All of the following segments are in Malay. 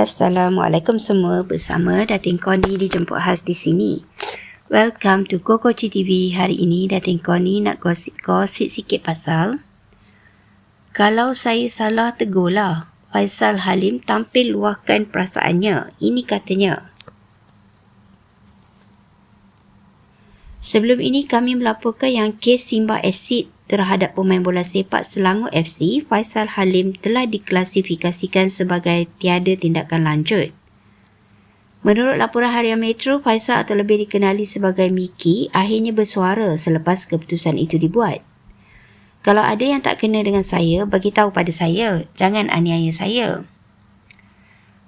Assalamualaikum semua bersama Datin Koni dijemput khas di sini. Welcome to Kokoci TV. Hari ini Datin Koni nak gosip-gosip sikit pasal kalau saya salah tegurlah. Faisal Halim tampil luahkan perasaannya. Ini katanya. Sebelum ini kami melaporkan yang kes Simba Asid terhadap pemain bola sepak Selangor FC, Faisal Halim telah diklasifikasikan sebagai tiada tindakan lanjut. Menurut laporan Harian Metro, Faisal atau lebih dikenali sebagai Miki akhirnya bersuara selepas keputusan itu dibuat. Kalau ada yang tak kena dengan saya, bagi tahu pada saya, jangan aniaya saya.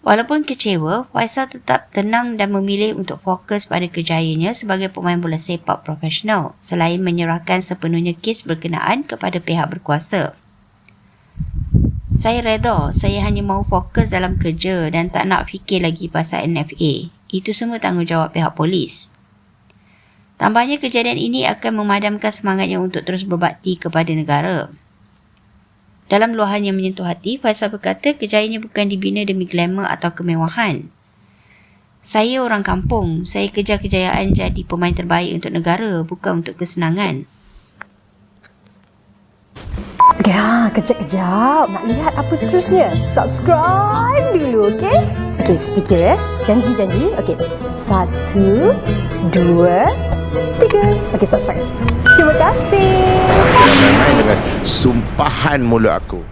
Walaupun kecewa, Faisal tetap tenang dan memilih untuk fokus pada kerjayanya sebagai pemain bola sepak profesional selain menyerahkan sepenuhnya kes berkenaan kepada pihak berkuasa. Saya reda, saya hanya mahu fokus dalam kerja dan tak nak fikir lagi pasal NFA. Itu semua tanggungjawab pihak polis. Tambahnya kejadian ini akan memadamkan semangatnya untuk terus berbakti kepada negara. Dalam luahan yang menyentuh hati, Faisal berkata kejayaannya bukan dibina demi glamour atau kemewahan. Saya orang kampung, saya kejar kejayaan jadi pemain terbaik untuk negara, bukan untuk kesenangan. Ya, kejap-kejap. Nak lihat apa seterusnya? Subscribe dulu, okey? Okey, sedikit ya. Janji-janji. Okey. Satu, dua, tiga. Okey, subscribe. Terima kasih. Dengan sumpahan mulut aku.